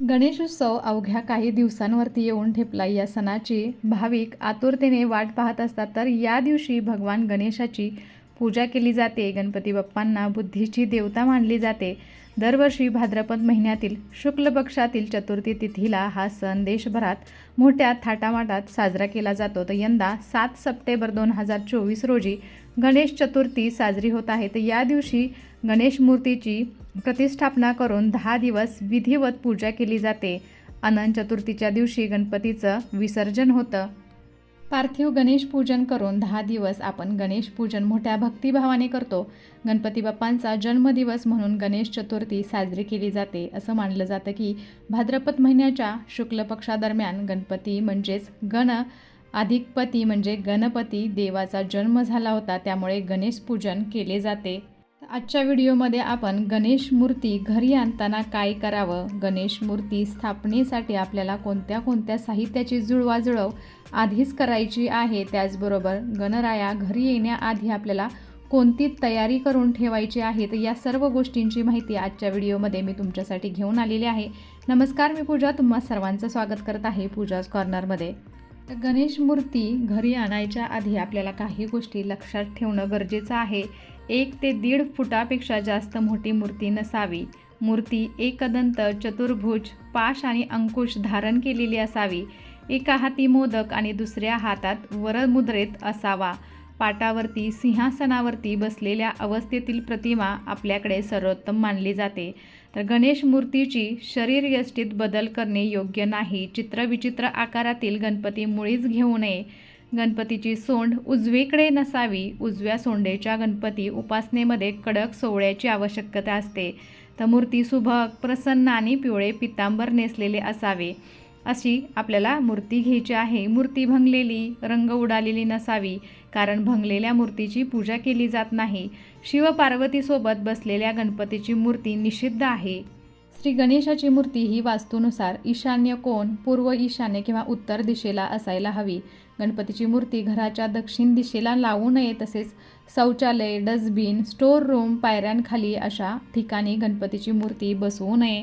गणेशोत्सव अवघ्या काही दिवसांवरती येऊन ठेपला या सणाची भाविक आतुरतेने वाट पाहत असतात. तर या दिवशी भगवान गणेशाची पूजा केली जाते. गणपती बाप्पांना बुद्धीची देवता मानली जाते. दरवर्षी भाद्रपद महिन्यातील शुक्ल पक्षातील चतुर्थी तिथीला हा सण देशभरात मोठ्या थाटामाटात साजरा केला जातो. तर यंदा सात सप्टेंबर दोन हजार चोवीस रोजी गणेश चतुर्थी साजरी होत आहे. तर या दिवशी गणेश मूर्तीची प्रतिष्ठापना करून दहा दिवस विधिवत पूजा केली जाते. अनंत चतुर्थीच्या दिवशी गणपतीचं विसर्जन होतं. पार्थिव गणेश पूजन करून दहा दिवस आपण गणेश पूजन मोठ्या भक्तिभावाने करतो. गणपती बाप्पांचा जन्मदिवस म्हणून गणेश चतुर्थी साजरी केली जाते. असं मानलं जातं की भाद्रपद महिन्याच्या शुक्ल पक्षादरम्यान गणपती म्हणजेच गण अधिकपती म्हणजे गणपती देवाचा जन्म झाला होता. त्यामुळे गणेश पूजन केले जाते. आजच्या व्हिडिओमध्ये आपण गणेश मूर्ती घरी आणताना काय करावं? गणेश मूर्ती स्थापनेसाठी आपल्याला कोणत्या कोणत्या साहित्याची जुळवाजुळव आधीच करायची आहे? त्याचबरोबर गणराया घरी येण्याआधी आपल्याला कोणती तयारी करून ठेवायची आहे? तर या सर्व गोष्टींची माहिती आजच्या व्हिडिओमध्ये मी तुमच्यासाठी घेऊन आलेली आहे. नमस्कार मी पूजा. तुम्हा सर्वांचं स्वागत करत आहे पूजाज कॉर्नरमध्ये. तर गणेश मूर्ती घरी आणायच्या आधी आपल्याला काही गोष्टी लक्षात ठेवणं गरजेचं आहे. एक ते दीड फुटापेक्षा जास्त मोठी मूर्ती नसावी. मूर्ती एकदंत चतुर्भुज पाश आणि अंकुश धारण केलेली असावी. एका हाती मोदक आणि दुसऱ्या हातात वरमुद्रेत असावा. पाटावरती सिंहासनावरती बसलेल्या अवस्थेतील प्रतिमा आपल्याकडे सर्वोत्तम मानली जाते. तर गणेश मूर्तीची शरीरयष्टीत बदल करणे योग्य नाही. चित्रविचित्र आकारातील गणपती मुळीच घेऊ नये. गणपतीची सोंड उजवीकडे नसावी उजव्या सोंडेच्या गणपती उपासनेमध्ये कडक सोवळ्याची आवश्यकता असते. तर मूर्ती सुभग प्रसन्न आणि पिवळे पितांबर नेसलेले असावे. अशी आपल्याला मूर्ती घ्यायची आहे. मूर्ती भंगलेली रंग उडालेली नसावी कारण भंगलेल्या मूर्तीची पूजा केली जात नाही. शिवपार्वतीसोबत बसलेल्या गणपतीची मूर्ती निषिद्ध आहे. श्री गणेशाची मूर्ती ही वास्तूनुसार ईशान्य कोण पूर्व ईशान्य किंवा उत्तर दिशेला असायला हवी. गणपतीची मूर्ती घराच्या दक्षिण दिशेला लावू नये तसेच शौचालय डस्टबिन स्टोअर रूम पायऱ्यांखाली अशा ठिकाणी गणपतीची मूर्ती बसवू नये.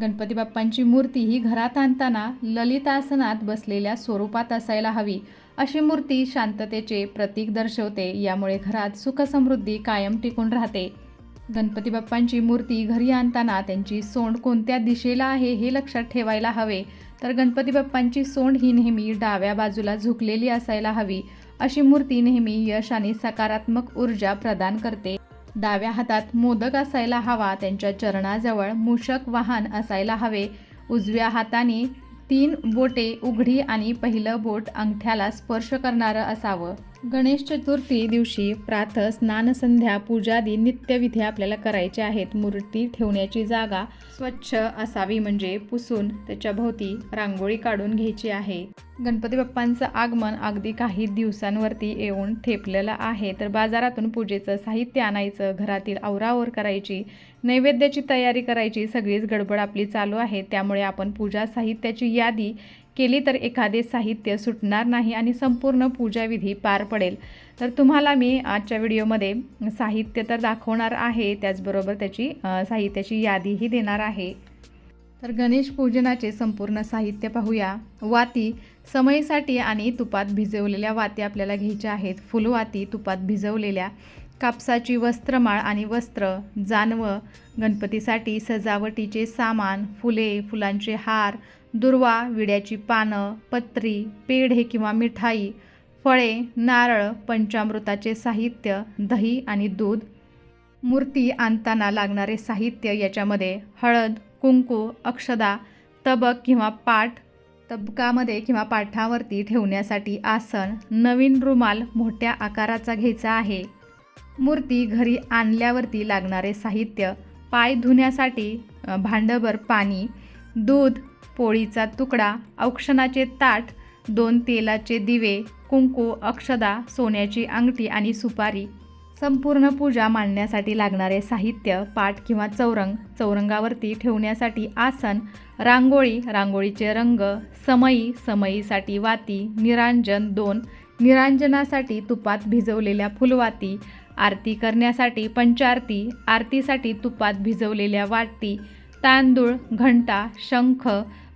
गणपती बाप्पांची मूर्ती ही घरात आणताना ललितासनात बसलेल्या स्वरूपात असायला हवी. अशी मूर्ती शांततेचे प्रतीक दर्शवते यामुळे घरात सुखसमृद्धी कायम टिकून राहते. गणपती बाप्पांची मूर्ती घरी आणताना त्यांची सोंड कोणत्या दिशेला आहे हे लक्षात ठेवायला हवे. तर गणपती बाप्पांची सोंड ही नेहमी डाव्या बाजूला झुकलेली असायला हवी अशी मूर्ती नेहमी यश आणि सकारात्मक ऊर्जा प्रदान करते. डाव्या हातात मोदक असायला हवा त्यांच्या चरणाजवळ मूषक वाहन असायला हवे. उजव्या हाताने तीन बोटे उघडी आणि पहिलं बोट अंगठ्याला स्पर्श करणारं असावं. गणेश चतुर्थी दिवशी प्रातः स्नानसंध्या पूजादी नित्यविधी आपल्याला करायचे आहेत. मूर्ती ठेवण्याची जागा स्वच्छ असावी म्हणजे पुसून त्याच्या भोवती रांगोळी काढून घ्यायची आहे. गणपती बाप्पांचं आगमन अगदी काही दिवसांवरती येऊन ठेपलेलं आहे. तर बाजारातून पूजेचं साहित्य आणायचं घरातील आवरावर करायची नैवेद्याची तयारी करायची सगळीच गडबड आपली चालू आहे. त्यामुळे आपण पूजा साहित्याची यादी केली तर एखादे साहित्य सुटणार नाही आणि संपूर्ण पूजाविधी पार पडेल. तर तुम्हाला मी आजच्या व्हिडिओमध्ये साहित्य तर दाखवणार आहे त्याचबरोबर त्याची साहित्याची यादीही देणार आहे. तर गणेश पूजनाचे संपूर्ण साहित्य पाहूया. वाती समईसाठी आणि तुपात भिजवलेल्या वाती आपल्याला घ्यायच्या आहेत. फुलवाती तुपात भिजवलेल्या कापसाची वस्त्रमाळ आणि वस्त्र जानवं गणपतीसाठी सजावटीचे सामान फुले फुलांचे हार दुर्वा विड्याची पानं पत्री पेढे किंवा मिठाई फळे नारळ पंचामृताचे साहित्य दही आणि दूध. मूर्ती आणताना लागणारे साहित्य याच्यामध्ये हळद कुंकू अक्षदा तबक किंवा पाठ तबकामध्ये किंवा पाठावरती ठेवण्यासाठी आसन नवीन रुमाल मोठ्या आकाराचा घ्यायचा आहे. मूर्ती घरी आणल्यावरती लागणारे साहित्य पाय धुण्यासाठी भांडभर पाणी दूध पोळीचा तुकडा औक्षणाचे ताट दोन तेलाचे दिवे कुंकू अक्षदा सोन्याची अंगठी आणि सुपारी. संपूर्ण पूजा मांडण्यासाठी लागणारे साहित्य पाट किंवा चौरंग चौरंगावरती ठेवण्यासाठी आसन रांगोळी रांगोळीचे रंग समई समईसाठी वाती निरांजन दोन निरांजनासाठी तुपात भिजवलेल्या फुलवाती आरती करण्यासाठी पंचारती आरतीसाठी तुपात भिजवलेल्या वाटी तांदूळ घंटा शंख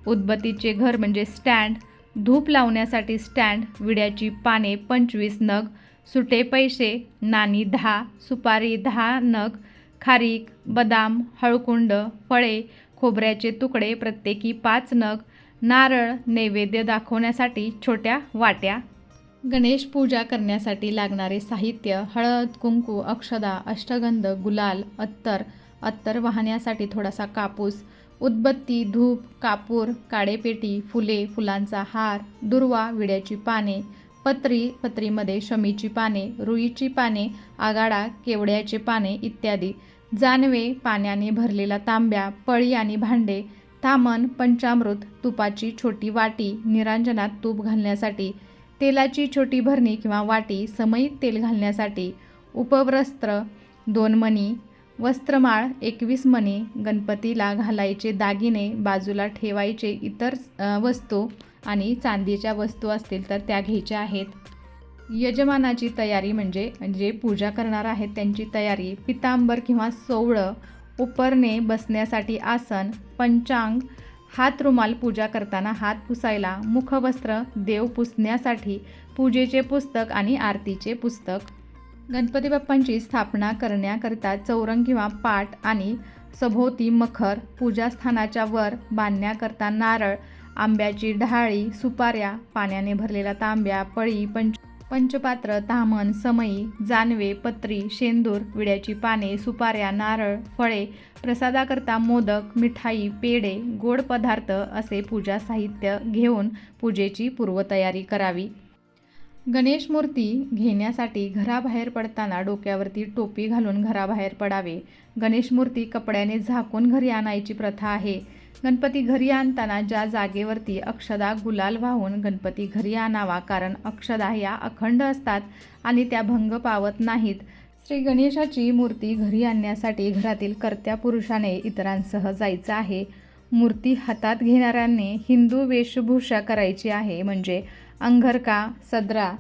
उदबत्तीचे घर म्हणजे स्टँड. धूप लावण्यासाठी स्टँड विड्याची पाने पंचवीस नग सुटे पैसे नाणी दहा सुपारी दहा नग खारीक बदाम हळकुंड फळे खोबऱ्याचे तुकडे प्रत्येकी पाच नग नारळ नैवेद्य दाखवण्यासाठी छोट्या वाट्या. गणेश पूजा करण्यासाठी लागणारे साहित्य हळद कुंकू अक्षदा अष्टगंध गुलाल अत्तर. अत्तर वाहण्यासाठी थोडासा कापूस उदबत्ती धूप कापूर काडेपेटी फुले फुलांचा हार दुर्वा विड्याची पाने पत्री पत्रीमध्ये शमीची पाने रुईची पाने आगाडा केवड्याचे पाने इत्यादी. जानवे पाण्याने भरलेला तांब्या पळी आणि भांडे थामन पंचामृत तुपाची छोटी वाटी निरांजनात तूप घालण्यासाठी तेलाची छोटी भरणी किंवा वाटी समईत तेल घालण्यासाठी उपवस्त्र दोन मणी वस्त्रमाळ एकवीस मणी गणपतीला घालायचे दागिने बाजूला ठेवायचे इतर वस्तू आणि चांदीच्या वस्तू असतील तर त्या घ्यायच्या आहेत. यजमानाची तयारी म्हणजे जे पूजा करणार आहेत त्यांची तयारी पितांबर किंवा सोवळं उपरणे बसण्यासाठी आसन पंचांग हात रुमाल पूजा करताना हात पुसायला मुखवस्त्र देव पुसण्यासाठी पूजेचे पुस्तक आणि आरतीचे पुस्तक. गणपती बाप्पांची स्थापना करण्याकरिता चौरंग किंवा पाट आणि सभोवती मखर पूजास्थानाच्या वर बांधण्याकरता नारळ आंब्याची ढाळी सुपाऱ्या पाण्याने भरलेला तांब्या पळी पंच पंचपात्र तामन समई जानवे पत्री शेंदूर विड्याची पाने सुपाऱ्या नारळ फळे प्रसादाकरता मोदक मिठाई पेढे गोड पदार्थ असे पूजा साहित्य घेऊन पूजेची पूर्वतयारी करावी. गणेश मूर्ती घेण्यासाठी घराबाहेर पडताना डोक्यावरती टोपी घालून घराबाहेर पडावे. गणेश मूर्ती कपड्याने झाकून घरी आणायची प्रथा आहे. गणपती घरी आणताना ज्या जागेवरती अक्षदा गुलाल वाहून गणपती घरी आणावा कारण अक्षदा या अखंड असतात आणि त्या भंग पावत नाहीत. श्री गणेशाची मूर्ती घरी आणण्यासाठी घरातील कर्त्या पुरुषाने इतरांसह जायचं आहे. मूर्ती हातात घेणाऱ्यांनी हिंदू वेशभूषा करायची आहे. म्हणजे अंगरका सदरा.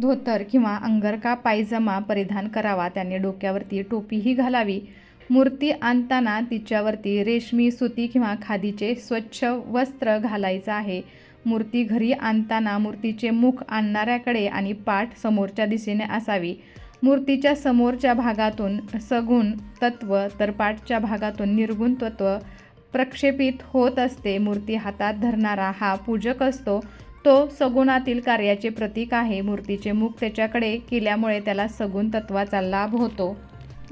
धोतर किंवा अंगरका पायजमा परिधान करावा. त्याने डोक्यावरती टोपीही घालावी. मूर्ती आणताना तिच्यावरती रेशमी सुती किंवा खादीचे स्वच्छ वस्त्र घालायचं आहे. मूर्ती घरी आणताना मूर्तीचे मुख आणणाऱ्याकडे आणि पाठ समोरच्या दिशेने असावी. मूर्तीच्या समोरच्या भागातून सगुण तत्व तर पाठच्या भागातून निर्गुण तत्व प्रक्षेपित होत असते. मूर्ती हातात धरणारा हा पूजक असतो. तो सगुणातील कार्याचे प्रतीक आहे. मूर्तीचे मुख त्याच्याकडे केल्यामुळे त्याला सगुण तत्वाचा लाभ होतो.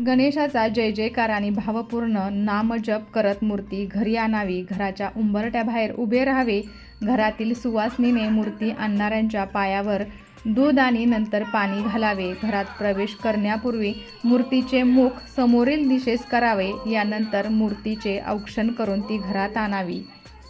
गणेशाचा जय जयकार आणि भावपूर्ण नामजप करत मूर्ती घरी आणावी. घराच्या उंबरट्याबाहेर उभे राहावे. घरातील सुवासनीने मूर्ती आणणाऱ्यांच्या पायावर दूध आणि नंतर पाणी घालावे. घरात प्रवेश करण्यापूर्वी मूर्तीचे मुख समोरील दिशेस करावे. यानंतर मूर्तीचे औक्षण करून ती घरात आणावी.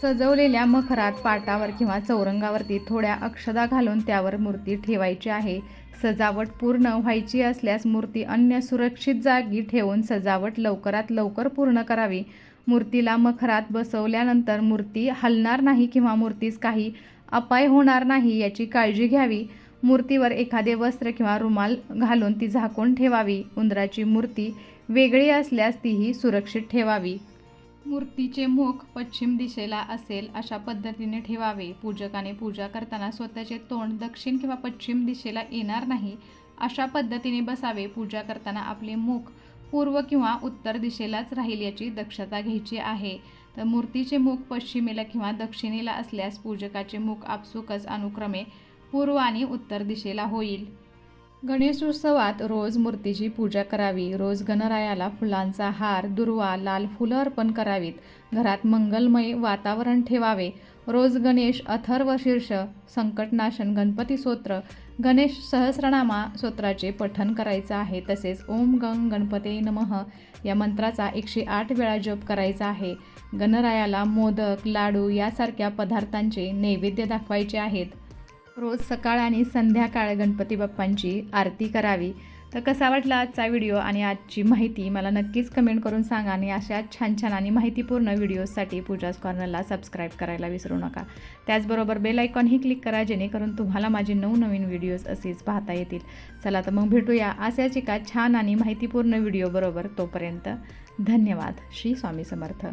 सजवलेल्या मखरात पाटावर किंवा चौरंगावरती थोड्या अक्षदा घालून त्यावर मूर्ती ठेवायची आहे. सजावट पूर्ण व्हायची असल्यास मूर्ती अन्य सुरक्षित जागी ठेवून सजावट लवकरात लवकर पूर्ण करावी. मूर्तीला मखरात बसवल्यानंतर मूर्ती हलणार नाही किंवा मूर्तीस काही अपाय होणार नाही याची काळजी घ्यावी. मूर्तीवर एखादे वस्त्र किंवा रुमाल घालून ती झाकून ठेवावी. उंदराची मूर्ती वेगळी असल्यास तीही सुरक्षित ठेवावी. मूर्तीचे मुख पश्चिम दिशेला असेल अशा पद्धतीने ठेवावे. पूजकाने पूजा करताना स्वतःचे तोंड दक्षिण किंवा पश्चिम दिशेला येणार नाही अशा पद्धतीने बसावे. पूजा करताना आपले मुख पूर्व किंवा उत्तर दिशेलाच राहील याची दक्षता घ्यायची आहे. तर मूर्तीचे मुख पश्चिमेला किंवा दक्षिणेला असल्यास पूजकाचे मुख आपसुकच अनुक्रमे पूर्व आणि उत्तर दिशेला होईल. गणेशोत्सवात रोज मूर्तीची पूजा करावी. रोज गणरायाला फुलांचा हार दुर्वा लाल फुलं अर्पण करावीत. घरात मंगलमय वातावरण ठेवावे. रोज गणेश अथर्व शीर्ष संकटनाशन गणपती स्तोत्र गणेश सहस्रनामा स्तोत्राचे पठण करायचं आहे. तसेच ओम गंग गणपते नमः या मंत्राचा एकशे आठ वेळा जप करायचा आहे. गणरायाला मोदक लाडू यासारख्या पदार्थांचे नैवेद्य दाखवायचे आहेत. रोज सकाळ आणि संध्याकाळ गणपती बाप्पांची आरती करावी. तर कसा वाटला आजचा व्हिडिओ आणि आजची माहिती मला नक्कीच कमेंट करून सांगा आणि अशा छान छान आणि माहितीपूर्ण व्हिडिओजसाठी पूजाज कॉर्नरला सबस्क्राईब करायला विसरू नका. त्याचबरोबर बेल आयकॉनही क्लिक करा जेणेकरून तुम्हाला माझे नवनवीन व्हिडिओज असेच पाहता येतील. चला तर मग भेटूया अशाच एका छान आणि माहितीपूर्ण व्हिडिओ बरोबर तोपर्यंत धन्यवाद. श्री स्वामी समर्थ.